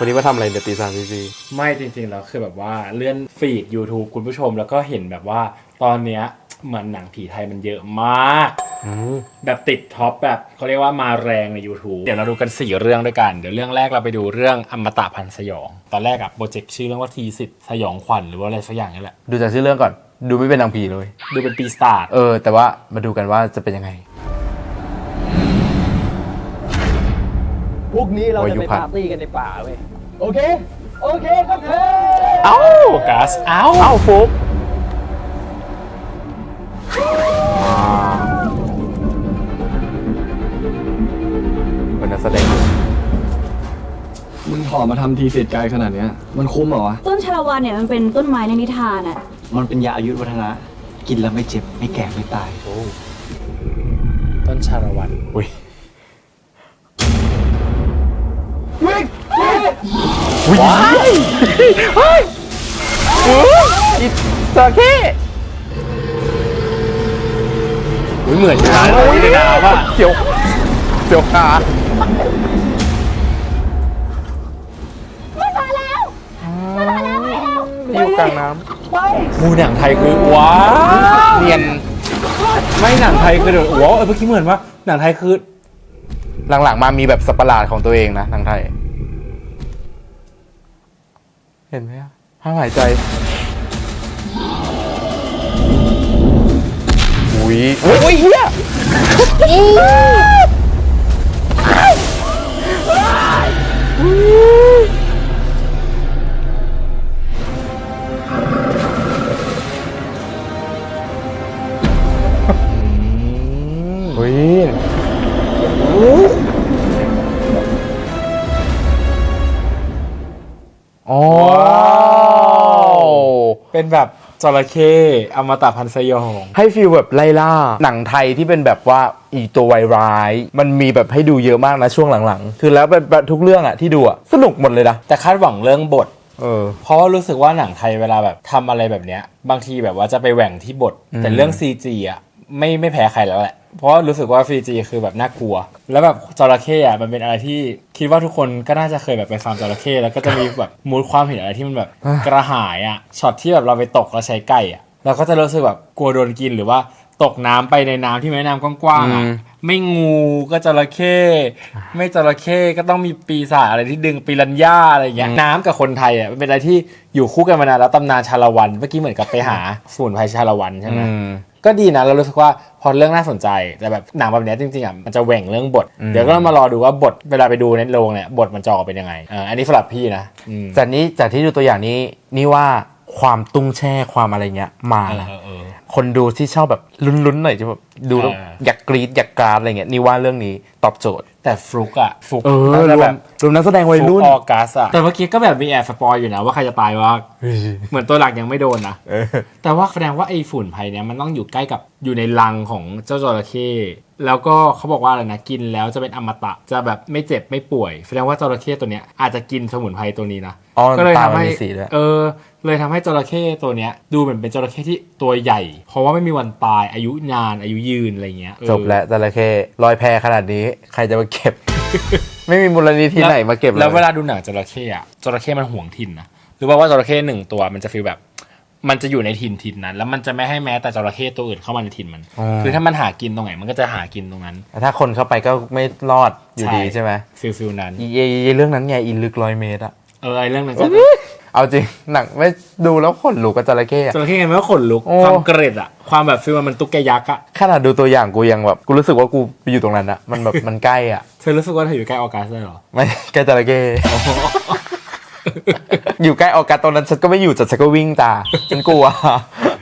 วันนี้มาทำอะไรเดี๋ยวตีสามซีซีไม่จริงๆแล้วคือแบบว่าเลื่อนฟีด YouTube คุณผู้ชมแล้วก็เห็นแบบว่าตอนเนี้ยเหมือนหนังผีไทยมันเยอะมาก แบบติดท็อปแบบเขาเรียกว่ามาแรงใน YouTube เดี๋ยวเราดูกัน 4 เรื่องด้วยกัน เดี๋ยวเรื่องแรกเราไปดูเรื่องอมตะพันธ์สยอง ตอนแรกอะโปรเจกต์ชื่อเรื่องว่าทีสิทธิ์สยองขวัญหรือว่าอะไรสักอย่างนี่แหละ ดูจากชื่อเรื่องก่อน ดูไม่เป็นนางผีเลย ดูเป็นปีศาจเออ แต่ว่ามาดูกันว่าจะเป็นยังไงพรุ่งนี้เราโอ้ยจะอยู่ไปพักปาร์ตี้กันในป่าเว้ย โอเค โอเคครับเธอเอ้ากัสเอ้าเอ้าฟุกเป็นนักแสดงมึงถอดมาทำทีเสร็จไกลขนาดเนี้ย มันคุ้มเหรอวะ ต้นชาละวันเนี่ยมันเป็นต้นไม้ในนิทานอะมันเป็นยาอายุวัฒนะ กินแล้วไม่เจ็บ ไม่แก่ไม่ตาย ต้นชาละวันอุ้ย ว้ายเฮ้ยอีจระเข้อุ้ยเหมือนอยู่นะอยู่ในน้ำอะเสียวเสียวขามันมาแล้วอยู่กลางน้มูหนังไทยคือว้าำเนียน ไม่หนังไทยคือเดี๋ยวว้าวเออเมื่อกี้เหมือนว่าหนังไทยคือ หลังๆมามีแบบสัตว์ประหลาดของตัวเองนะทางไทย เห็นไหมอะห้ามหายใจอุ้ยอุ้ยอุ้ยเฮียอุ้ยโอ้ เป็นแบบจระเข้อมตะพันธ์สยอง ให้ฟีลแบบไล่ล่า หนังไทยที่เป็นแบบว่าอีตัววายร้าย มันมีแบบให้ดูเยอะมากนะช่วงหลังๆ คือแล้วเป็นแบบทุกเรื่องอะที่ดูอะสนุกหมดเลยนะ แต่คาดหวังเรื่องบท เออ เพราะว่ารู้สึกว่าหนังไทยเวลาแบบทำอะไรแบบเนี้ย บางทีแบบว่าจะไปแหว่งที่บท แต่เรื่อง CG อะไม่ไม่แพ้ใครแล้วแหละ เพราะว่ารู้สึกว่า CG คือแบบน่ากลัว แล้วแบบจระเข้อะมันเป็นอะไรที่คิดว่าทุกคนก็น่าจะเคยแบบไปฟาร์มจระเข้แล้วก็จะมีแบบมูดความเห็นอะไรที่มันแบบกระหายอะช็อตที่แบบเราไปตกแล้วใช้ไก่อะเราก็จะรู้สึกแบบกลัวโดนกินหรือว่าตกน้ำไปในน้ำที่แม่น้ำกว้างๆอะอืมไม่งูก็จระเข้ไม่จระเข้ก็ต้องมีปีศาจอะไรที่ดึงปีรัญญาอะไรอย่างเงี้ยน้ำกับคนไทยอะมันเป็นอะไรที่อยู่คู่กันมานานแล้วตำนานชาละวัน เมื่อกี้เหมือนกับไปหาสมุนไพรชาละวันใช่ไหมอืม ก็ดีนะเรารู้สึกว่าพอเรื่องน่าสนใจแต่แบบหนังแบบเนี้ยจริงๆอะมันจะแหว่งเรื่องบท เดี๋ยวก็มารอดูว่าบทเวลาไปดูในโรงเนี่ยบทมันจะออกเป็นยังไงอ่าอันนี้สำหรับพี่นะอืมจากนี้จากที่ดูตัวอย่างนี้นี่ว่าความตุ้งแช่ความอะไรเงี้ยมาเออนะเออเออ คนดูที่ชอบแบบลุ้นๆหน่อยจะแบบดูแล้วเออ อยากกรี๊ดอยากกราดอะไรเงี้ยนี่ว่าเรื่องนี้ตอบโจทย์ แต่ฟลุกอะฟลุกเออน่ารจะวแบมบรวมนักแสดงวัยรุ่นฟลุกออกัสอะแต่เมื่อกี้ก็แบบมีแอบสปอยอยู่นะว่าใครจะตายว่างเหมือนตัวหลักยังไม่โดนนะ เออ แต่ว่าแสดงว่าไอ้ฝุ่นภัยเนี้ยมันต้องอยู่ใกล้กับ อยู่ในรังของเจ้าจระเข้แล้วก็เขาบอกว่าอะไรนะกินแล้วจะเป็นอมตะจะแบบไม่เจ็บไม่ป่วยแสดงว่าจระเข้ตัวเนี้ยอาจจะกินสมุนไพรตัวนี้นะอ๋อก็เลยตาทำมันให้มีสีด้วยเออ เลยทำให้จระเข้ตัวเนี้ย ดูเหมือนเป็นจระเข้ที่ตัวใหญ่ เพราะว่าไม่มีวันตายอายุนานอายุยืนอะไรเงี้ยเออจบแล้วจระเข้ลอยแพขนาดนี้ ใครจะมาเก็บ ไม่มีมูลนิธิไหนมาเก็บเลยแล้วเวลาดูหนังจระเข้อะจระเข้มันห่วงถิ่นนะหรือว่าว่าจระเข้หนึ่งตัวมันจะฟีลแบบ มันจะอยู่ในถิ่นถิ่นนั้น แล้วมันจะไม่ให้แม้แต่จระเข้ตัวอื่นเข้ามาในถิ่นมันคือถ้ามันหากินตรงไหนมันก็จะหากินตรงนั้น แต่ถ้าคนเข้าไปก็ไม่รอดอยู่ดีใช่ไหมฟิลฟิลนั้น อีอีอีเรื่องนั้นไงอีลึกร้อยเมตรอะเออไอเรื่องนั้นก็เอาจริงหนังไม่ดูแล้วขนลุกกับจระเข้อะ จระเข้ไงมันก็ขนลุก โอ้ ความเกร็ดอะความแบบฟิลมันตุ๊กแกยักษ์อะขนาดดูตัวอย่างกูยังแบบกูรู้สึกว่ากูไปอยู่ตรงนั้นอะมันแบบ มันใกล้อะเธอรู้สึกว่าเธออยู่ใกล้ออกัสได้เหรอ ไม่ ใกล้จระเข้ อยู่ใกล้ออกัสตรงนั้นฉันก็ไม่อยู่แต่ฉันก็วิ่งตาฉันกลัว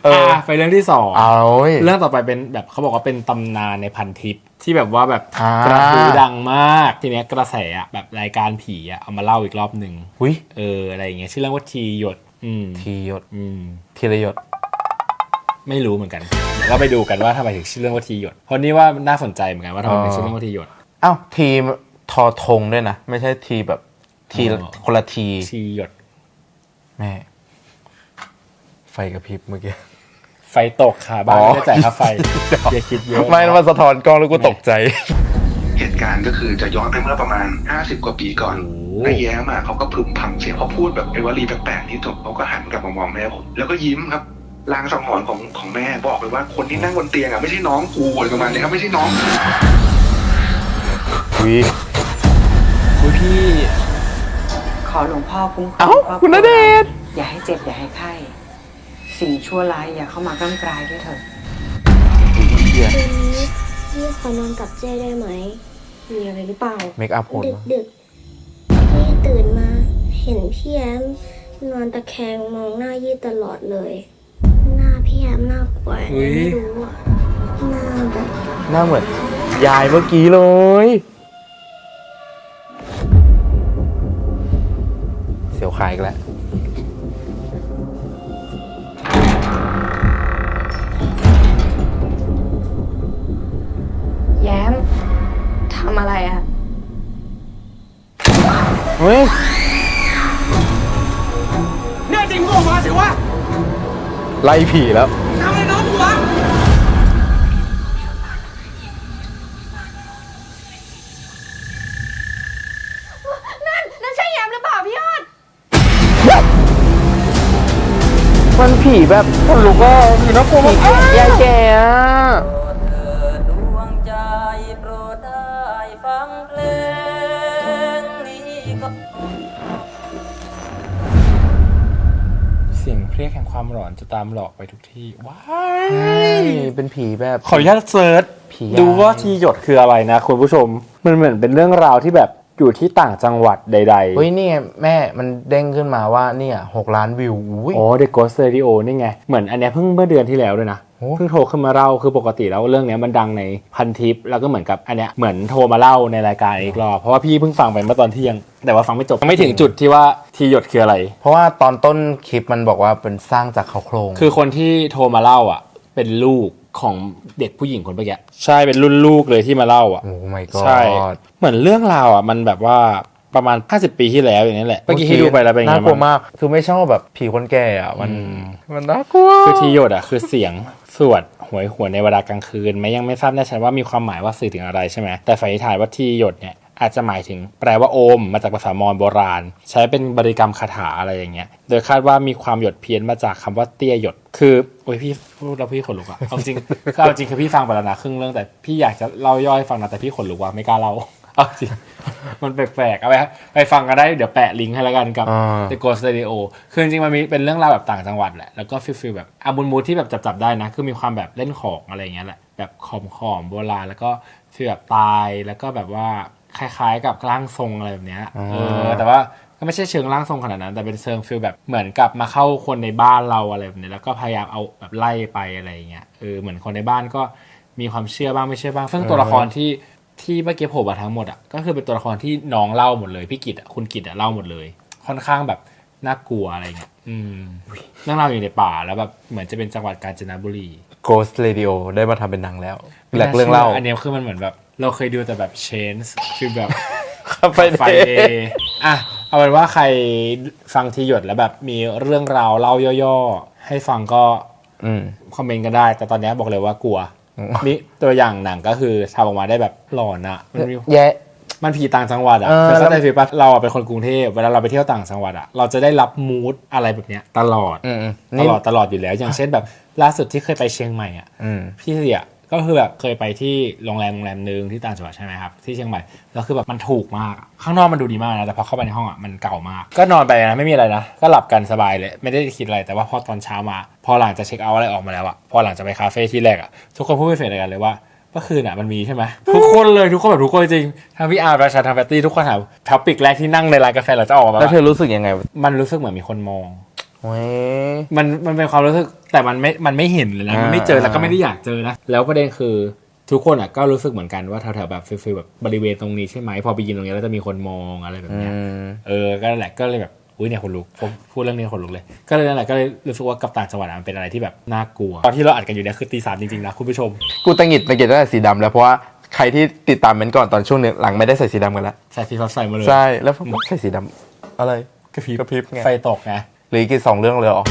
เอออะไปเรื่องที่สองเอาเว้ยเรื่องต่อไปเป็นแบบเขาบอกว่าเป็นตำนานในพันทิปที่แบบว่าแบบอ่ากระทู้ดังมาก ทีเนี้ยกระแสอะแบบรายการผีอะเอามาเล่าอีกรอบหนึ่งอุ้ยเอออะไรอย่างเงี้ยชื่อเรื่องว่าทีหยดอืมทีหยดอืมทีละหยด ไม่รู้เหมือนกันเดี๋ยวเราไปดูกันว่าทำไมถึงชื่อเรื่องว่าทีหยดเพราะนี่ว่าน่าสนใจเหมือนกันว่าทำไมถึงชื่อเรื่องว่าทีหยดอ้าวทีมทอทงด้วยนะ ไม่ใช่ทีแบบ ทีละอ๋อคนละทีทีหยด แม่ ไฟกระพริบเมื่อกี้ ไฟตกค่ะบ้านอ๋อ ไม่ได้จ่ายค่าไฟอย่าคิดเยอะไม่มันสะท้อนกล้องแล้วกูตกใจ เหตุการณ์ก็คือจะย้อนไปเมื่อประมาณ 50 กว่าปีก่อนนายแย้มอะเขาก็พึมพำเสียงเขาพูดแบบไอ้วลีแปลกๆนี้จบเขาก็หันกลับมามองแม่ผมแล้วก็ยิ้มครับลางสังหรณ์ของของแม่บอกเลยว่าคนที่นั่งบนเตียงอะไม่ใช่น้องกูอะไรประมาณนี้ครับไม่ใช่น้อง วิอุ้ยพี่ข อหลวงพ่อคุ้มครองเอ้าครอบคุณณเดชน์ อย่าให้เจ็บอย่าให้ไข้สิ่งชั่วร้ายอย่าเข้ามากล้ำกลายด้วยเถิดคืนนี้พี่ขอนอนกับเจ้ได้ไหม มีอะไรหรือเปล่า เมคอัพโหดดึกมากดึกๆพี่ตื่นมาเห็นพี่แอมนอนตะแคงมองหน้ายี่ตลอดเลย หน้าพี่แอมน่ากลัวยังไงไม่รู้อะหน้าแบบ หน้าเหมือนยายเมื่อกี้เลย เสียวขายอีกแล้วแย้มทำอะไรอะเฮ้ยเนี่ยจริงก็ออกมาสิวะ ไล่ผีแล้ว ผีแบบคนลุกก็ผีน่ากลัวมากยายแก่อะดวงใจโปรดได้ฟังเพลงนี้ก็เสียงเพรียกแห่งความหลอนจะตามหลอกไปทุกที่ว้าใช่ยเป็นผีแบบขออนุญาตเซิร์ชผียายดูว่าทีหยดคืออะไรนะคุณผู้ชม มันเหมือนเป็นเรื่องราวที่แบบ อยู่ที่ต่างจังหวัดใดเฮ้ยนี่ไงแม่มันเด้งขึ้นมาว่าเนี่ยหกล้านวิวอุ้ยๆอ๋อ The Ghost Radio นี่ไง เหมือนอันเนี้ยเพิ่งเมื่อเดือนที่แล้วด้วยนะ โอ้ เพิ่งโทรขึ้นมาเล่าคือปกติแล้วเรื่องเนี้ยมันดังในพันทิป แล้วก็เหมือนกับอันเนี้ยเหมือนโทรมาเล่าในรายการอีกรอบ เพราะว่าพี่เพิ่งฟังไปเมื่อตอนเที่ยง แต่ว่าฟังไม่จบไม่ถึงจุดที่ว่าทีหยดคืออะไร เพราะว่าตอนต้นคลิปมันบอกว่าเป็นสร้างจากเขาโครง คือคนที่โทรมาเล่าอะ เป็นลูก ของเด็กผู้หญิงคนเมื่อกี้ใช่เป็นรุ่นลูกเลยที่มาเล่าอะ โอ้ my god ใช่เหมือนเรื่องราวอะมันแบบว่าประมาณ 50 ปีที่แล้วอย่างนี้แหละเมื่อกี้ที่ดูไปแล้วเป็นยังไงน่ากลัวบ้างมาก คือไม่ชอบแบบผีคนแก่อะ มันอืมมันน่ากลัว คือทีโยดอะคือเสียงสวดหวยหวนในเวลากลางคืนแม้ยังไม่ทราบแน่ชัดว่ามีความหมายว่าสื่อถึงอะไรใช่ไหมแต่สันนิษฐานว่าทีโยดเนี่ย อาจจะหมายถึงแปลว่าโอม มาจากภาษามอญโบราณ ใช้เป็นบริกรรมคาถาอะไรอย่างเงี้ย โดยคาดว่ามีความหยดเพี้ยนมาจากคำว่าเตี้ยหยด คือโอ้ยพี่พูดแล้วพี่ขนลุกอะเอาจริงคือเอาจริงคือพี่ฟังไปแล้วนะครึ่งเรื่องแต่พี่อยากจะเล่าย่อยให้ฟังนะแต่พี่ขนลุกว่ะไม่กล้าเล่าเอาจริงมันแปลกๆ เอาไปไปฟังกันได้เดี๋ยวแปะลิงก์ให้แล้วกันกับอ่า The Ghost Radio คือจริงๆ มันมีเป็นเรื่องราวแบบต่างจังหวัดแหละ แล้วก็ฟิลฟิลแบบอาบุญมูดที่แบบจับๆได้นะ คือมีความแบบเล่นของอะไรอย่างเงี้ยแหละ แบบขอมขอมๆโบราณ แล้วก็ฟีลแบบตาย แล้วก็แบบว่า คล้ายๆ กับร่างทรงอะไรแบบเนี้ยเออแต่ว่าก็ไม่ใช่เชิงร่างทรงขนาดนั้น แต่เป็นเชิงฟิลแบบเหมือนกับมาเข้าคนในบ้านเราอะไรแบบเนี้ยแล้วก็พยายามเอาแบบไล่ไปอะไรอย่างเงี้ยเออเหมือนคนในบ้านก็มีความเชื่อบ้างไม่เชื่อบ้าง ซึ่งตัวละครที่ที่เมื่อกี้โผล่มาทั้งหมดอะก็คือเป็นตัวละครที่น้องเล่าหมดเลยพี่กิตอะคุณกิตอะเล่าหมดเลย ค่อนข้างแบบน่ากลัวอะไรเงี้ยอืมเรื่องราวอยู่ในป่าแล้วแบบเหมือนจะเป็นจังหวัดกาญจนบุรี Ghost Radio ได้มาทำเป็นหนังแล้วแหลกเรื่องเล่า อันเนี้ยคือมันเหมือนแบบ เราเคยดูแต่แบบ Chains คือแบบไปไฟเดย์อะเอาเป็นว่าใครฟังทีหยดแล้วแบบมีเรื่องราวเล่าย่อๆ ให้ฟังก็อืมคอมเมนต์กันได้ แต่ตอนนี้บอกเลยว่ากลัวอืมนี่ตัวอย่างหนังก็คือทำออกมาได้แบบหลอนอะมันมีแย่มันผีต่างจังหวัดอะเออคือเข้าใจฟีลปะเราอะเป็นคนกรุงเทพเวลาเราไปเที่ยวต่างจังหวัดอะเราจะได้รับมูดอะไรแบบเนี้ยตลอดอืมอืมตนี่ลอดตลอดอยู่แล้ว อย่างเช่นแบบล่าสุดที่เคยไปเชียงใหม่อะอืมพี่เสีย ก็คือแบบเคยไปที่โรงแรมโรงแรมหนึ่งที่ต่างจังหวัดใช่ไหมครับที่เชียงใหม่แล้วคือแบบมันถูกมากอะข้างนอกมันดูดีมากนะแต่พอเข้าไปในห้องอะมันเก่ามาก ก็นอนไปนะไม่มีอะไรนะ ก็หลับกันสบายเลย ไม่ได้คิดอะไรแต่ว่าพอตอนเช้ามา พอหลังจากเช็คเอาท์อะไรออกมาแล้วอะพอหลังจากไปคาเฟ่ที่แรกอะทุกคนพูดเป็นเสียงเดียวกันเลยว่าเมื่อคืนอะมันมีใช่ไหมทุกคนเลยทุกคนแบบทุกคนจริงทั้งพี่อาร์ราชาทางแฟตตี้ทุกคนถามท็อปิกแรกที่นั่งในร้านกาแฟเราจะออกมาแล้วเธว่าอรู้สึกยังไง มันรู้สึกเหมือนมีคนมองโอ้ย มันมันเป็นความรู้สึกแต่มันไม่มันไม่เห็นเลยนะมันไม่เจออ่าแล้วก็ไม่ได้อยากเจอนะแล้วประเด็นคือทุกคนอะก็รู้สึกเหมือนกันว่าแถวๆแบบฟิลๆแบบบริเวณตรงนี้ใช่ไหมพอไปยืนตรงนี้แล้วจะมีคนมองอะไรแบบอืเนี้ยมเออก็นั่นแหละก็เลยแบบอุ้ยเนี่ยคนลุกผมพูดเรื่องนี้คนลุกเลย ก็เลยนั่นแหละก็เลยรู้สึกว่ากับต่างจังหวัดอะมันเป็นอะไรที่แบบน่ากลัว ตอนที่เราอัดกันอยู่เนี่ยคือตีสามจริงๆนะคุณผู้ชม กูตังหงิดตังหงิดตั้งแต่สีดำแล้วเพราะว่าใครที่ติดตามเมนก่อนตอนช่วงหนึงหลังไม่ได้ใส่สีดำกันแล้วใส่ฟีฟับใส่มาเลยใช่แล้วผมใส่สีดำอะไรกระพริบกระพริบไงไฟตกไง หรืออีกี่สองเรื่องเลยเหรอ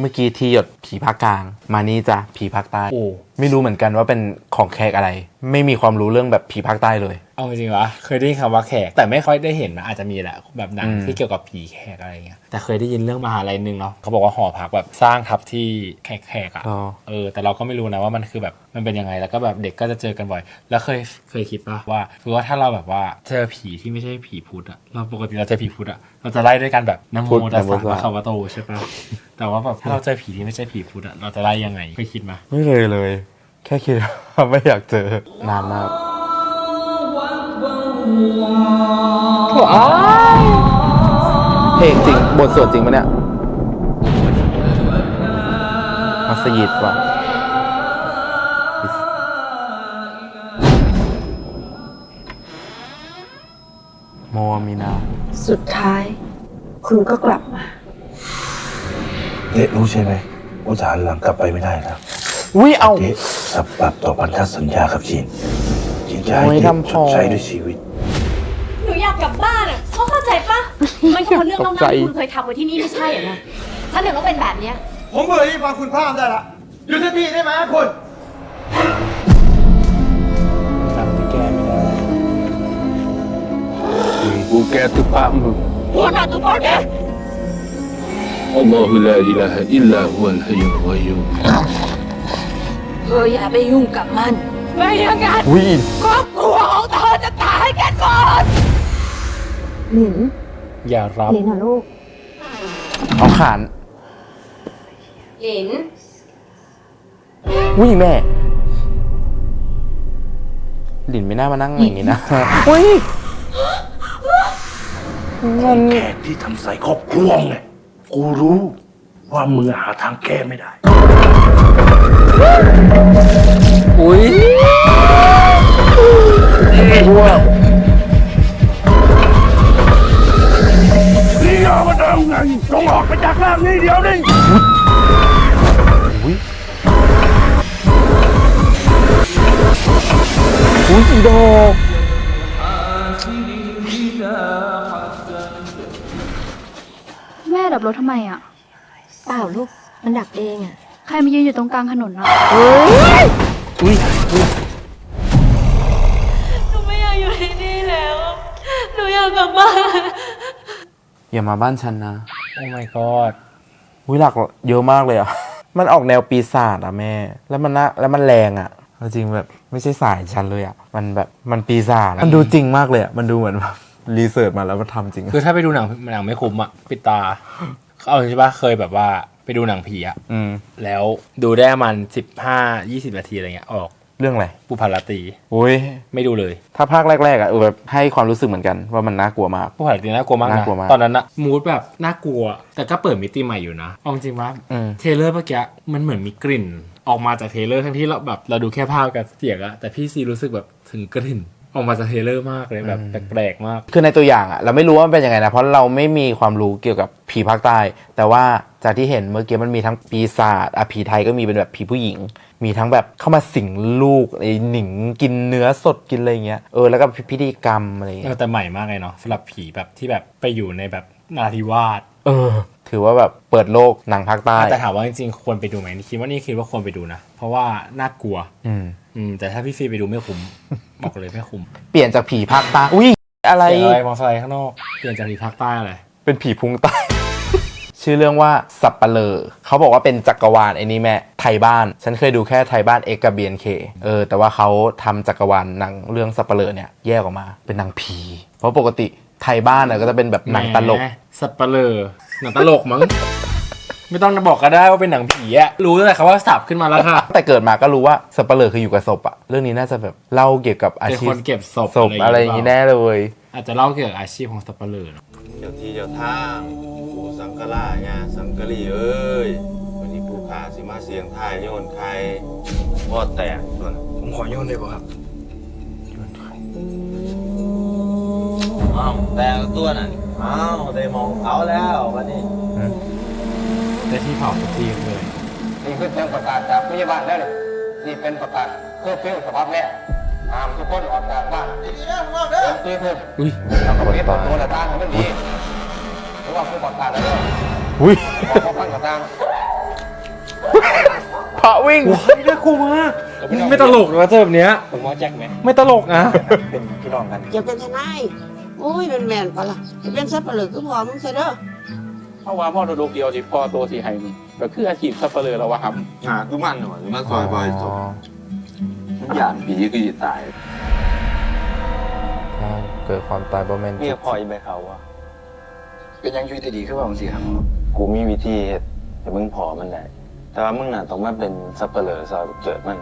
เมื่อกี้ที่หยดผีภาคกลาง มานี่จ้ะผีภาคใต้ โอ้ ไม่รู้เหมือนกันว่าเป็นของแขกอะไร ไม่มีความรู้เรื่องแบบผีภาคใต้เลยเอาจริงๆวะเคยได้ยินคำว่าแขก แต่ไม่ค่อยได้เห็นนะอาจจะมีแหละแบบหนังอืมที่เกี่ยวกับผีแขกอะไรเงี้ยแต่เคยได้ยินเรื่องมหาลัยหนึงเนาะเขาบอกว่าหอพักแบบสร้างทับที่แขกแขกๆอะอ๋อเออแต่เราก็ไม่รู้นะว่ามันคือแบบมันเป็นยังไงแล้วก็แบบเด็กก็จะเจอกันบ่อย แล้วเคยเคยคิดปะว่าคือว่าถ้าเราแบบว่าเจอผีที่ไม่ใช่ผีพุทธอะเราปกติเราเจอผีพุทธอะเราจะไล่ด้วยกันแบบนะโมพุทธตัสนะโมสะตัสสะพระคาวะโตใช่ปะแต่ว่าแบบถ้าเราเจอผีที่ไม่ใช่ผีพุทธอะเราจะไล่ยังไงเคยคิดมาไม่เลยเลย แค่คิดว่าไม่อยากเจอนานมาก เพลงจริง บทสวดจริงปะเนี่ยมัสยิดว่ะโมอามีนา สุดท้าย คุณก็กลับมา เจ๊รู้ใช่ไหมว่าจะหันหลังกลับไปไม่ได้นะอุ้ยเอาเจ๊สับปรับต่อพันธสัญญากับจีนจีนจะให้โอ้ยเจ๊ทำพชอ ดใช้ด้วยชีวิต ไมันคนละเรื่องแล้วตกใจคุณเคยทำไว้ที่นี่ไม่ใช่เหรอนะฉันถึงต้องเป็นแบบเนี้ยผมเคยที่ฟังคุณพามได้ละหยุดสักทีได้ไหมคุณ ทำที่แกไม่ได้บูแกตุปามบุ Buka tepakmu. Allahu la ilaha illa huwal hayyul qayyum. เธออย่าไปยุ่งกับมัน ไม่อย่างนั้นครอบครัวของเธอจะตายกันหมดหนิง อย่ารับเอาขานหลิน อุ้ยแม่ หลินไม่น่ามานั่งอย่างนี้นะ อุ้ยแขกที่ทำใส่ครอบครัวไงกูรู้ว่ามึงหาทางแก้ไม่ได้ รถทำไมอะ เปล่าลูก มันดับเองอะ ใครมายืนอยู่ตรงกลางถนนอะอุ้ยหนูไม่อยากอยู่ที่นี่แล้ว หนูอยากกลับบ้าน อย่ามาบ้านฉันนะ โอ้ my god อุ้ยหลักเยอะมากเลยอะ มันออกแนวปีศาจอะแม่ แล้วมันน่าแล้วมันแรงอะเอาจริงแบบไม่ใช่สายฉันเลยอะ มันแบบมันปีศาจอะมันดูจริงมากเลยอะ มันดูเหมือนแบบ รีเสิร์ชมาแล้วมันทำจริงอะคือถ้าไปดูหนังหนังไม่คุ้มอะปิดตาเอาใช่ปะเคยแบบว่าไปดูหนังผีอะอืมแล้วดูได้ประมันสิบห้ายี่สิบนาทีอะไรเงี้ยออกเรื่องอะไรปุพาราตรีอุ้ยไม่ดูเลย ถ้าภาคแรกๆอะเออแบบให้ความรู้สึกเหมือนกันว่ามันน่ากลัวมากปุพาราตรีน่ากลัวมากน่านะกลัวมากตอนนั้นอะมูดแบบน่ากลัว แต่ก็เปิดมิติใหม่อยู่นะเอาจริงว่าอืมเทรลเลอร์เมื่อกี้มันเหมือนมีกลิ่น ออกมาจากเทรลเลอร์ทั้งที่เราแบบเราดูแค่ภาพกับเสียงอะแต่พี่ซีรู้สึกแบบถึงกลิ่น ออกมาจากเทรลเลอร์มากเลยแบบแปลกๆมาก คือในตัวอย่างอะเราไม่รู้ว่ามันเป็นยังไงนะ เพราะเราไม่มีความรู้เกี่ยวกับผีภาคใต้ แต่ว่าจากที่เห็นเมื่อกี้มันมีทั้งปีศาจอะผีไทยก็มีเป็นแบบผีผู้หญิง มีทั้งแบบเข้ามาสิงลูกไอ้หนิงกินเนื้อสดกินอะไรเงี้ยเออแล้วก็พิธีกรรมอะไรเงี้ยแต่ใหม่มากเลยเนาะสำหรับผีแบบที่แบบไปอยู่ในแบบนาทิวาสเออ ถือว่าแบบเปิดโลกหนังภาคใต้แต่ถามว่าจริงๆควรไปดูไหมนี่คิดว่านี่คิดว่าควรไปดูนะเพราะว่าน่ากลัว อืม อืมแต่ถ้าพี่ฟีไปดูไม่คุ้มบอกเลยไม่คุ้มเปลี่ยนจากผีภาคใต้อุ้ยอะไร เสียงอะไรมอเตอร์ไซค์ข้างนอกเปลี่ยนจากผีภาคใต้อะไรเป็นผีพุงใต้ ชื่อเรื่องว่าสับปะเลอเขาบอกว่าเป็นจักรวาลไอ้นี่แม่ไทยบ้าน ฉันเคยดูแค่ไทยบ้านเอกกับเบียนเคเออ แต่ว่าเขาทำจักรวาลหนังเรื่องสับปะเลอเนี่ยแยกออกมาเป็นหนังผี เพราะปกติไทยบ้านน่ะก็จะเป็นแบบหนังตลก แหมสับปะเลอหนังตลกมั้ง ไม่ต้องบอกก็ได้ว่าเป็นหนังผีอะรู้ตั้งแต่คำว่าสับขึ้นมาแล้วค่ะ แต่เกิดมาก็รู้ว่าสับปะเลอคืออยู่กับศพอะเรื่องนี้น่าจะแบบเล่าเกี่ยวกับอาเป็นชีคพนเก็บศพศพอะไรอย่างนี้แน่เลย อาจจะเล่าเกี่ยวกับอาชีพของสับปะเลอเนอะเจ้าที่เจ้าทางปู่สังกะลาญาสังกะลีเอ้ย วันนี้ผู้ขาสิมาเสียงทายโยนใครพอแตกส่วนผมขอโยนได้ป่ะครับอ้าวแตกตัวน่ะอ้าวได้มองเขาแล้ววันนี้ ได้ที่เผาสักทีเลย นี่คือเสียงประกาศจากพยาบาลได้เลยนี่เป็นประกาศเคอร์ฟิวสภาพแม่ห้ามทุกคนออกจากบ้านเดินตีขึ้นอุ้ยแล้วก็ปิดประตูหน้าต่างให้มันดีหรือว่าผู้ประกาศแล้วเนี่ยอุ้ยบอกว่าฟังกระตังพระวิ่งน่ากลัวมากไม่ตลกนะเจอแบบเนี้ยผมว่าแจ็คไหมไม่ตลกนะเป็นพี่น้องกันจะเป็นทนายโอ้ยเป็นแมนปะล่ะจะเป็นสับปะเหลือคือพอมึงซะเด้อ เพราะว่าพ่อโดกเดียวที่พ่อตัวสีไห้นี่ก็คืออาชีพสับปะเลอแล้ววะครับหาคือมันหน่อยมันซอยบอยจบมันหยาดผีคือจะตายถ้าเกิดความตายบ่แม่นเมียพอยไปเขาวะเป็นยังชีวิตดีขึ้นว่ามึงสิครับกูมีวิธีเฮ็ดให้มึงพอมันได้แต่ว่ามึงน่ะต้องมาเป็นสับเปลือซอยเกิดมัน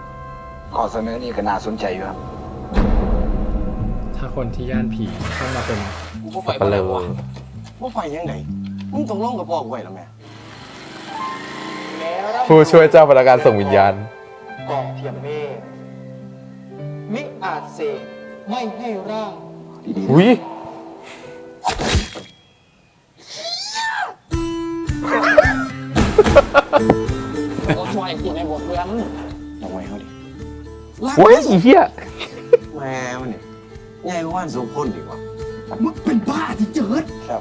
ข้อเสนอนี้ก็น่าสนใจอยู่ครับ ถ้าคนที่ย่านผีต้องมาเป็นสับปะเลอว่าไปยังไง มึงต้องลงกับพ่อกูไว้แล้วแม่ผู้ช่วยเจ้าพนักงานส่งวิญญาณ กองเทียมเมฆมิอาจเสกไม่ให้ร่าง อุ้ยก็ช่วยกูในบทเรื่องเอาไว้เขาดิโอ้ยอีเหี้ย แม่มันเนี่ยใหญ่กว่าว่านสมพลดีกว่า มึงเป็นบ้าที่เจิดครับ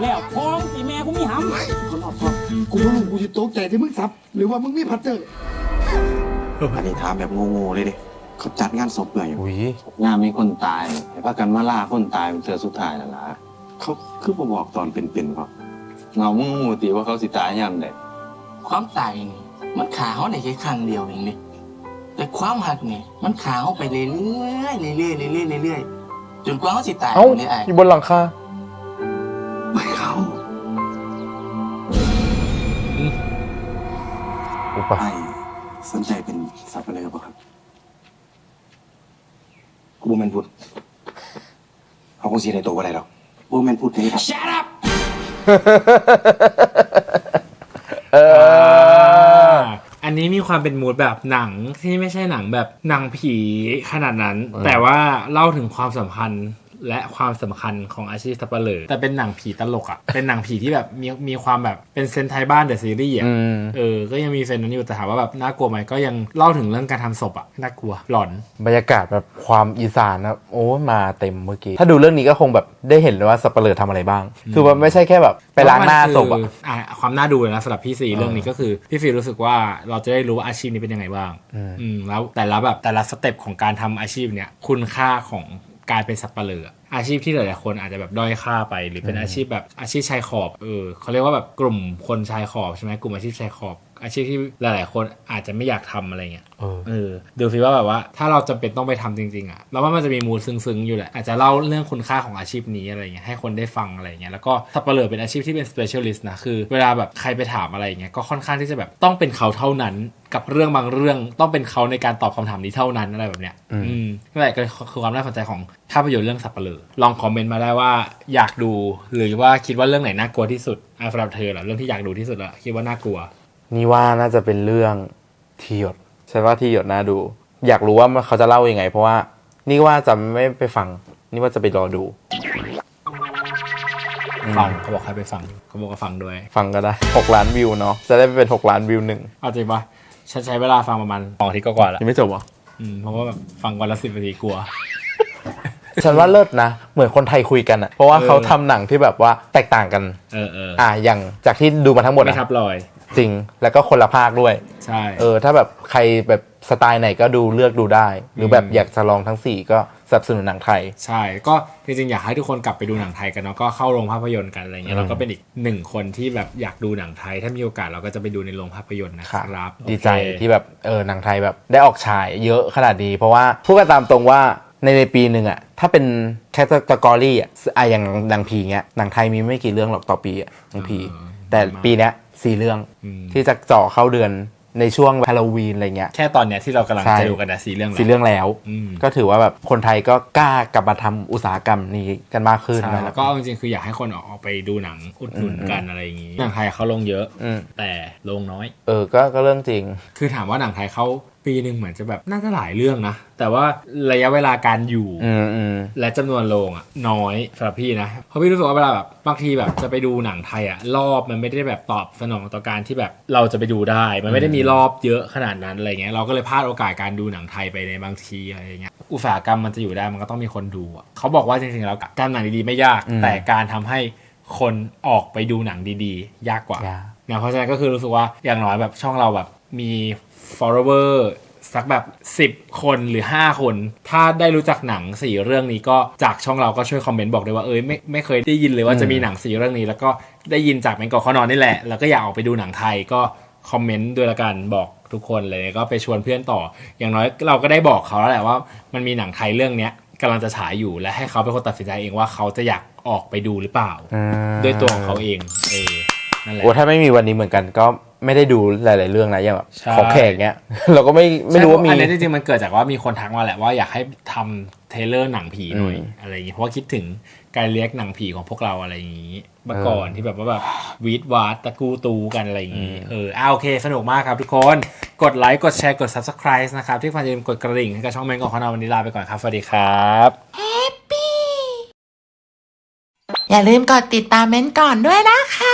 แล้วพ้องตีแม่กูมีหำคนรอบฟังกูว่ากูจะตกใจที่มึงซับ หรือว่ามึงมีพัตเตอร์อันนี้ถามแบบโง่ๆเลยดิเขาจัดงานศพเปล่าอยู่อุ้ยงานมีคนตายแต่พากันมาล่าคนตายเป็นเจอสุดท้ายแล้วล่ะเขาคือบ่บอกตอนเป็นๆเขาเงามึงงูตีว่าเขาสิตายยามใดความตายนี่มันขาเขาได้แค่ครั้งเดียวเองนี่แต่ความหักนี่มันขาเขาไปเรื่อยๆเรื่อยๆเรื่อยๆเรื่อยๆ จนกว่าเขาสิตายเอ้าเลยไอ้อยู่บนหลังคาไม่เขาอุปะไอ้สนใจเป็นสับปะเลอป่ะครับกูบ่แม่นพูดเขาคงสิได้โตกว่าได้หรอกบ่แม่นพูดนี่ครับ Shut up เออ อันนี้มีความเป็นมูดแบบหนังที่ไม่ใช่หนังแบบหนังผีขนาดนั้นเออแต่ว่าเล่าถึงความสัมพันธ์ และความสำคัญของอาชีพสับปะเหร่อแต่เป็นหนังผีตลกอะ เป็นหนังผีที่แบบมีมีความแบบเป็นเซนไทยบ้านเดอะซีรีส์อะอืมเออ ก็ยังมีเซนนั้นอยู่แต่ถามว่าแบบน่ากลัวไหมก็ยังเล่าถึงเรื่องการทำศพอะน่ากลัวหลอน บรรยากาศแบบความอีสานนะโอ้ยมาเต็มเมื่อกี้ ถ้าดูเรื่องนี้ก็คงแบบได้เห็นเลยว่าสับปะเลอทำอะไรบ้าง คือมันไม่ใช่แค่แบบไปล้างหน้าศพอะมันคืออะความน่าดูเลยนะสำหรับพี่ซีเรื่องนี้ก็คือพี่ฟีรู้สึกว่าเราจะได้รู้ว่าอาชีพนี้เป็นยังไงบ้างอืมอืมแล้วแต่ละแบบแต่ละสเต็ปของการทำอาชีพเนี้ยคุณค่าของ การเป็นสับปะเลออาชีพที่หลายๆคนอาจจะแบบด้อยค่าไป หรือเป็นอาชีพแบบอาชีพชายขอบเออเขาเรียกว่าแบบกลุ่มคนชายขอบใช่ไหมกลุ่มอาชีพชายขอบ อาชีพที่หลาย ๆ คนอาจจะไม่อยากทำอะไรเงี้ยเออเออดูฟีว่าแบบว่าถ้าเราจำเป็นต้องไปทำจริง ๆอะเราว่ามันจะมีมูลซึ้งๆอยู่แหละอาจจะเล่าเรื่องคุณค่าของอาชีพนี้อะไรเงี้ยให้คนได้ฟังอะไรเงี้ยแล้วก็สับปะเลอเป็นอาชีพที่เป็น specialist นะคือ เวลาแบบใครไปถามอะไรเงี้ยก็ค่อนข้างที่จะแบบต้องเป็นเขาเท่านั้น กับเรื่องบางเรื่องต้องเป็นเขาในการตอบคำถามนี้เท่านั้นอะไรแบบเนี้ยอืมอืมนั่นแหละก็คือความน่าสนใจของภาพยนตร์เรื่องสับปะเลอลองคอมเมนต์มาได้ว่าอยากดู หรือว่าคิดว่าเรื่องไหนน่ากลัวที่สุดอะสำหรับเธอเหรอเรื่องที่อยากดูที่สุดละคิดว่าน่ากลัว นี่ว่าน่าจะเป็นเรื่องทีหยดฉันว่าทีหยดน่าดู อยากรู้ว่าเขาจะเล่ายังไง เพราะว่า นี่ว่าจะไม่ไปฟัง นี่ว่าจะไปรอดูฟังเขาบอกให้ไปฟังเขาบอกว่าฟังด้วย ฟังก็ได้ 6 ล้านวิวเนาะจะได้ไปเป็น 6 ล้านวิวหนึ่งเอาจริงปะ ฉันใช้เวลาฟังประมาณสองอาทิตย์ก็กว่าๆแล้วยังไม่จบเหรออืมเพราะว่าแบบฟังวันละสิบนาทีกลัว ฉันว่าเลิศนะ เหมือนคนไทยคุยกันอะเพราะว่าเออ เขาทำหนังที่แบบว่าแตกต่างกัน เออเอออะอย่างจากที่ดูมาทั้งหมดไม่อะทับรอย จริง แล้วก็คนละภาคด้วย ใช่ เออ ถ้าแบบใครแบบสไตล์ไหนก็ดูเลือกดูได้ หรือแบบอืมอยากจะลองทั้ง 4 ก็สนับสนุนหนังไทย ใช่ ก็จริงๆ อยากให้ทุกคนกลับไปดูหนังไทยกันเนาะ ก็เข้าโรงภาพยนตร์กันอะไรเงี้อืยมเราก็เป็นอีกหนึ่งคนที่แบบอยากดูหนังไทย ถ้ามีโอกาสเราก็จะไปดูในโรงภาพยนตร์นะครับ ดีใจโอเคที่แบบเออหนังไทยแบบได้ออกฉายเยอะขนาดนี้ เพราะว่าพูดกันตามตรงว่าในในปีหนึ่งอะถ้าเป็นแคตตากรีอะอะอย่างหนังผีเงี้ยหนังไทยมีไม่กี่เรื่องหรอกต่อปีอะหนังผีแต่ปีเนี้ย สี่เรื่องอืมที่จะเจ่อเข้าเดือนในช่วงฮาโลวีนอะไรเงี้ยแค่ตอนเนี้ยที่เรากำลังใช่จะดูกันนะสีเรื่องแล้วสี่เรื่องแล้วอืมก็ถือว่าแบบคนไทยก็กล้ากลับมาทำอุตสาหกรรมนี้กันมากขึ้นใช่นะแล้วก็เอาจริงๆคืออยากให้คนออกไปดูหนังอุดหนุนกันอะไรอย่างงี้หนังไทยเขาลงเยอะอืมแต่ลงน้อย เออก็ก็เรื่องจริง คือถามว่าหนังไทยเขา ปีหนึ่งเหมือนจะแบบน่าจะหลายเรื่องนะ แต่ว่าระยะเวลาการอยู่อืมอืมและจำนวนโรงอะน้อยสำหรับพี่นะเพราะพี่รู้สึกว่าเวลาแบบบางทีแบบจะไปดูหนังไทยอะรอบมันไม่ได้แบบตอบสนองต่อการที่แบบเราจะไปดูได้ มันไม่ได้มีรอบเยอะขนาดนั้นอะไรเงี้ยเราก็เลยพลาดโอกาสการดูหนังไทยไปในบางทีอะไรเงี้ยอุตสาหกรรมมันจะอยู่ได้มันก็ต้องมีคนดูอะเขาบอกว่าจริงๆแล้วการหนังดีๆไม่ยากอืมแต่การทำให้คนออกไปดูหนังดีๆ ยากกว่ายากนะเพราะฉะนั้นก็คือรู้สึกว่าอย่างน้อยแบบช่องเราแบบ มี follower สักแบบ 10 คนหรือ 5 คน ถ้าได้รู้จักหนังสี่เรื่องนี้ก็จากช่องเราก็ช่วยคอมเมนต์บอกด้วยว่าเอ้ยไม่ไม่เคยได้ยินเลยว่าจะมีหนังสี่เรื่องนี้ แล้วก็ได้ยินจากแมงกอข้อนอนนี่แหละ แล้วก็อยากออกไปดูหนังไทยก็คอมเมนต์ด้วยละกันบอกทุกคนเลยก็ไปชวนเพื่อนต่อ อย่างน้อยเราก็ได้บอกเขาแล้วแหละว่า มันมีหนังไทยเรื่องเนี้ยกำลังจะฉายอยู่และให้เขาเป็นคนตัดสินใจเองว่าเขาจะอยากออกไปดูหรือเปล่า ด้วยตัวของเขาเองเออ นั่นแหละ โอ้ถ้าไม่มีวันนี้เหมือนกันก็ไม่ได้ดูหลาย ๆ เรื่องนะอย่างแบบใช่ ของแขกเนี้ย เราก็ไม่ไม่รู้ว่ามีอันนี้จริงๆมันเกิดจากว่ามีคนทักมาแหละว่าอยากให้ทำเทรลเลอร์หนังผีหน่อยอืมอะไรอย่างงี้เพราะว่าคิดถึงการเรียกหนังผีของพวกเราอะไรอย่างงี้เมื่อก่อนที่แบบว่าแบบวีดวาดตะกูตูกันอะไรอย่างงี้เอออ่าโอเค สนุกมากครับทุกคนกดไลค์กดแชร์กด subscribe นะครับ ที่ฟังอย่าลืมกดกระดิ่งให้กับช่องแมงกอกของเราวันนี้ลาไปก่อนครับสวัสดีครับ อย่าลืมกดติดตามเม้นท์ก่อนด้วยนะคะ